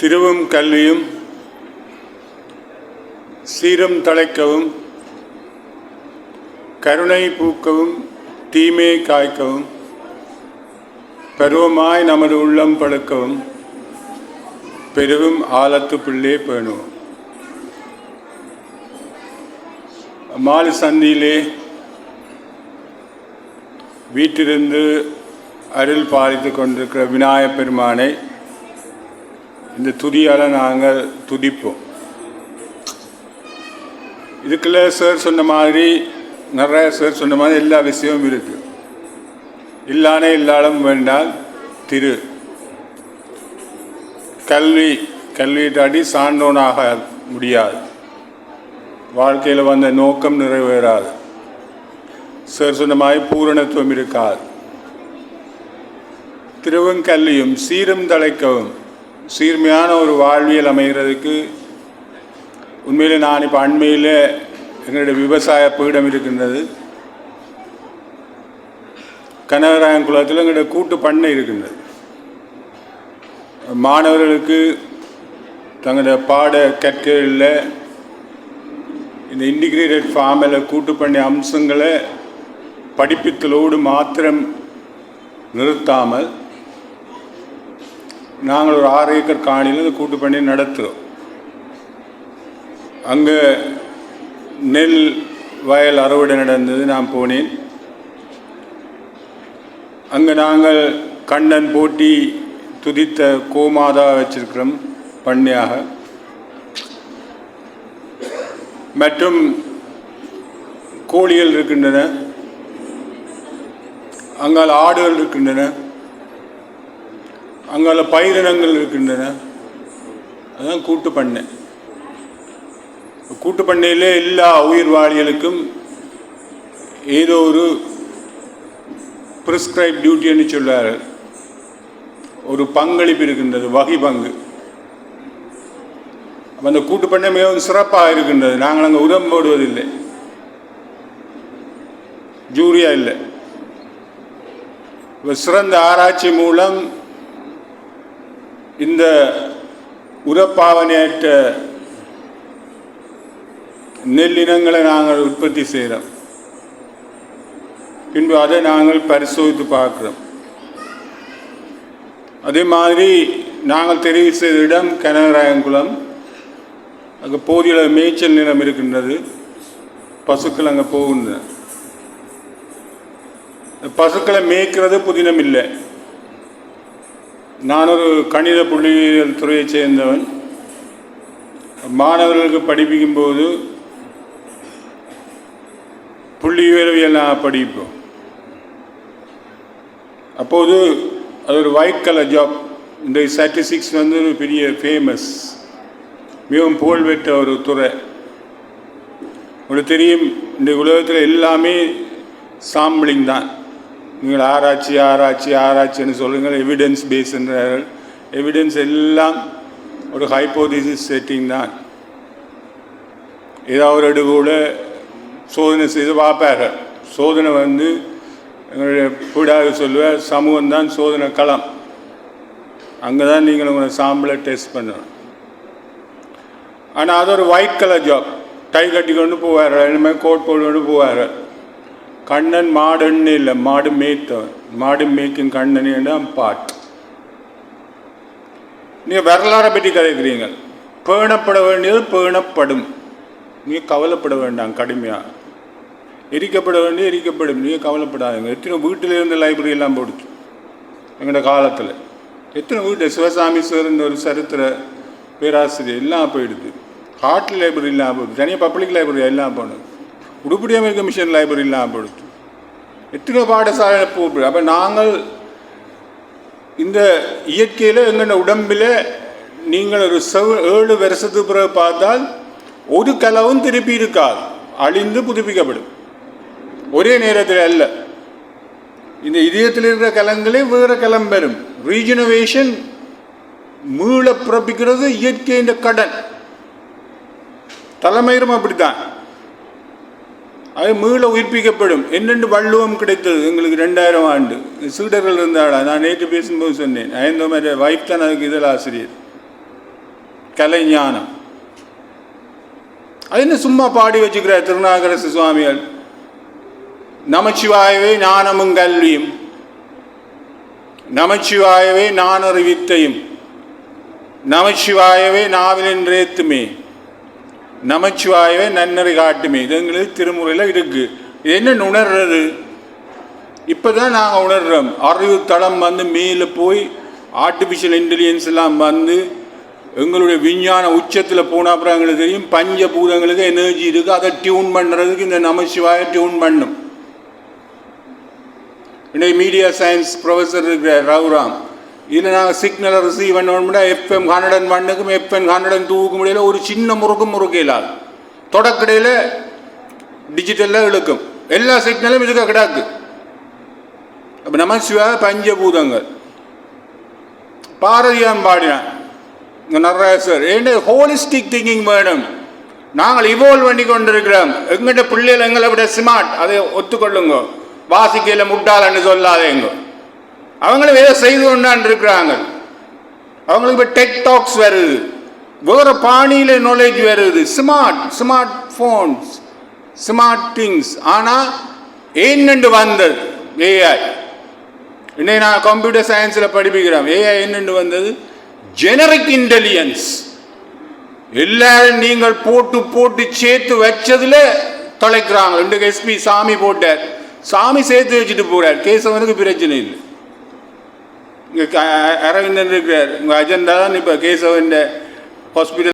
திருவும் கல்வியும் சீரம் தழைக்கவும் கருணை பூக்கவும் தீமை காய்க்கவும் பருவமாய் நமது உள்ளம் பழுக்கவும் பெருவும் ஆலத்து பிள்ளே பேணுவோம். மாலு சந்தியிலே வீட்டிலிருந்து அருள் பாலித்து கொண்டிருக்கிற விநாயகப் பெருமானை இந்த துதியால் நாங்கள் துதிப்போம். இதுக்குள்ள சார் சொன்ன மாதிரி நிறைய சார் சொன்ன மாதிரி எல்லா விஷயமும் இருக்கு. இல்லானே இல்லாலும் வேண்டால் திரு. கல்வி கல்வி தாண்டி சான்றோனாக முடியாது. வாழ்க்கையில் வந்த நோக்கம் நிறைவேறாது. சார் சொன்ன மாதிரி பூரணத்துவம் இருக்காது. திருவும் கல்வியும் சீரும் தழைக்கவும் சீர்மையான ஒரு வாழ்வியல் அமைகிறதுக்கு உண்மையிலே நான் இப்போ அண்மையில் எங்களுடைய விவசாய பீடம் இருக்கின்றது. கனகராயங்குளத்தில் எங்களுடைய கூட்டு பண்ணை இருக்கின்றது. மாணவர்களுக்கு தங்களுடைய பாட கற்களில் இந்த இன்டிகிரேட்டட் ஃபார்மில் கூட்டு பண்ணை அம்சங்களை படிப்பித்தலோடு மாத்திரம் நிறுத்தாமல் நாங்கள் ஒரு ஆறு ஏக்கர் காணிலேருந்து கூட்டு பண்ணி நடத்துகிறோம் அங்கே நெல் வயல் அறுவடை நடந்தது நான் போனேன். அங்கே நாங்கள் கண்ணன் போட்டி துதித்த கோமாதா வச்சிருக்கிறோம் பண்ணையாக. மற்றும் கோழிகள் இருக்கின்றன. அங்கால் ஆடுகள் இருக்கின்றன. அங்கால பயிரினங்கள் இருக்கின்றன. அதான் கூட்டு பண்ணை. கூட்டு பண்ணையிலே எல்லா உயிர் வாழிகளுக்கும் ஏதோ ஒரு ப்ரிஸ்கிரைப் டியூட்டின்னு சொல்வார் ஒரு பங்களிப்பு இருக்கின்றது வகை பங்கு. அந்த கூட்டு பண்ணை மிகவும் சிறப்பாக இருக்கின்றது. நாங்கள் அங்கே உதம் போடுவதில்லை. ஜூரியா இல்லை. சிறந்த ஆராய்ச்சி மூலம் இந்த உரப்பாவனையற்ற நெல்லினங்களை நாங்கள் உற்பத்தி செய்கிறோம். பின்பு அதை நாங்கள் பரிசோதித்து பார்க்குறோம். அதே மாதிரி நாங்கள் தெரிவு செய்த இடம் கனகராயங்குளம். அங்கே போதிய மேய்ச்சல் நிலம் இருக்கின்றது. பசுக்கள் அங்கே போகின்றன. பசுக்களை மேய்க்கிறது புதினம் இல்லை. நான் ஒரு கணித புள்ளியியல் துறையைச் சேர்ந்தவன். மாணவர்களுக்கு படிப்பிக்கும் போது புள்ளியியல் நான் படிப்போம். அப்போது அது ஒரு ஒயிட் கலர் ஜாப் இந்த ஸ்டாட்டிஸ்டிக்ஸ் வந்து ஒரு பெரிய ஃபேமஸ் மிகவும் புகழ்பெற்ற ஒரு துறை. உங்களுக்கு தெரியும் இந்த உலகத்தில் எல்லாமே சாம்பிளிங் தான். நீங்கள் ஆராய்ச்சி ஆராய்ச்சி ஆராய்ச்சின்னு சொல்லுங்கள். எவிடன்ஸ் பேஸ்ன்றார்கள் எவிடன்ஸ் எல்லாம் ஒரு ஹைப்போதிசிஸ் செட்டிங் தான். ஏதாவது ஒரு கூட சோதனை செய்து பார்ப்பார்கள். சோதனை வந்து எங்களுடைய பீடாக சொல்லுவார் சமூகம் தான் சோதனை களம். அங்கே தான் நீங்கள் உங்களை சாம்பிளை டெஸ்ட் பண்ணணும். ஆனால் அது ஒரு ஒயிட் கலர் ஜாப் டை கட்டி கொண்டு போவார் இனிமேல் கோட் போட்டு கொண்டு போவார் கண்ணன் மாடுன்னு இல்லை மாடு மேய்த்த மாடு மேய்க்கும் கண்ணன் பாட் நீங்கள் வரலாறை பற்றி கதைக்கிறீங்க. பேணப்பட வேண்டியது பேணப்படும். நீங்கள் கவலைப்பட வேண்டாம் கடுமையாக எரிக்கப்பட வேண்டிய எரிக்கப்படும். நீங்கள் கவலைப்படாதீங்க. எத்தனை வீட்டில் இருந்து லைப்ரரி எல்லாம் போடுச்சு. எங்களோட காலத்தில். எத்தனை வீட்டு சிவசாமி சார்ன்ற ஒரு சரித்திர பேராசிரியர் எல்லாம் போயிடுது. ஹார்ட் லைப்ரரி இல்லாமல் போயிடுது தனியாக பப்ளிக் லைப்ரரி எல்லாம் போனது உடுப்படி அமெரிக்க மிஷன் லைப்ரரி இல்லாமல் போயிடுச்சு எத்தனை பாடசாலை போட்டு அப்போ நாங்கள் இந்த இயற்கையில் எங்களோட உடம்பில் நீங்கள் ஒரு செவ் ஏழு வருஷத்துக்கு பிறகு பார்த்தால் ஒரு கலவும் திருப்பி இருக்காது. அழிந்து புதுப்பிக்கப்படும். ஒரே நேரத்தில் அல்ல. இந்த இதயத்தில் இருக்கிற கலங்களே வேறு கலம் வரும் ரீஜனவேஷன் மீள பிறப்பிக்கிறது இயற்கையின் கடன். தலைமையிலும் அப்படித்தான். அது மீள உயிர்ப்பிக்கப்படும். என்னென்று வள்ளுவம் கிடைத்தது. எங்களுக்கு ரெண்டாயிரம் ஆண்டு. சீடர்கள் இருந்தாடா நான் நேற்று பேசும்போது சொன்னேன். ஐந்தோ மாதிரி வைஃப் தான் அதுக்கு இதில் ஆசிரியர். கலைஞானம் அது என்ன சும்மா பாடி வச்சுக்கிறார் திருநாகரசு சுவாமிகள்? நமச்சிவாயவே ஞானமும் கல்வியும். நமச்சிவாயவே நானறிவித்தையும் நமச்சிவாயவே நாவிலென்றேத்துமே. நமச்சிவாயவே நன்னறி காட்டுமே. இது எங்களுக்கு திருமுறையில் இருக்கு. இது என்ன உணர்றது இப்போதான் நாங்கள் உணர்றோம். அறிவு தளம் வந்து மேலே போய் ஆர்டிஃபிஷியல் இன்டெலிஜென்ஸ் எல்லாம் வந்து எங்களுடைய விஞ்ஞான உச்சத்தில் போன அப்புறம் எங்களுக்கு தெரியும். பஞ்சபூதங்களுக்கு எனர்ஜி இருக்குது அதை டியூன் பண்ணுறதுக்கு இந்த நமசிவாய டியூன் பண்ணும். இன்னைக்கு மீடியா சயின்ஸ் ப்ரொஃபஸர் இருக்கிற ரவுராம் இதில் நாங்கள் சிக்னலை ரிசீவ் பண்ணோம்னா எஃப்எம் ஹண்ட்ரட் மண்ணுக்கும் எஃப்எம் ஹண்ட்ரட் டூவுக்கும் முடியல ஒரு சின்ன முறுக்கும் முறுக்க இல்லாது. தொடக்கடையில் டிஜிட்டலில் இழுக்கும். எல்லா சிக்னலும் இதுக்கு கிடாக்கு. அப்போ நமசிவா பஞ்சபூதங்கள். பாரதியான் பாடினான் இங்க நடராஜர் ஏன்னா ஹோலிஸ்டிக் திங்கிங் வேணும்? நாங்கள் இவால்வ் பண்ணி கொண்டிருக்கிறோம். எங்கிட்ட பிள்ளைகள் எங்களை விட ஸ்மார்ட் அதை ஒத்துக்கொள்ளுங்க. வாசிக்கையில் முட்டாளன்னு சொல்லாதேங்க. அவங்களும் ஏதோ செய்து கொண்டான் இருக்கிறாங்க. அவங்களுக்கு இப்போ டெக் டாக்ஸ் வருது. வேறு பாணியில் நாலேஜ் வருது. Smart smart phones smart things ஆனால் என்னென்று வந்தது? ஏஐ இன்னைக்கு நான் கம்ப்யூட்டர் சயின்ஸில் படிப்பிக்கிறேன். ஏஐ என்னென்று வந்தது? ஜெனரிக் இன்டெலிஜென்ஸ் எல்லாரும் நீங்கள் போட்டு போட்டு சேர்த்து வச்சதில் தொலைக்கிறாங்க. ரெண்டு எஸ்பி சாமி போட்டார். சாமி சேர்த்து வச்சுட்டு போகிறார் கேசவனுக்கு பிரச்சனை இல்லை. അരവിന്ദന്റെ അജൻ ദാദാണ് ഇപ്പോൾ കേശവന്റെ ഹോസ്പിറ്റൽ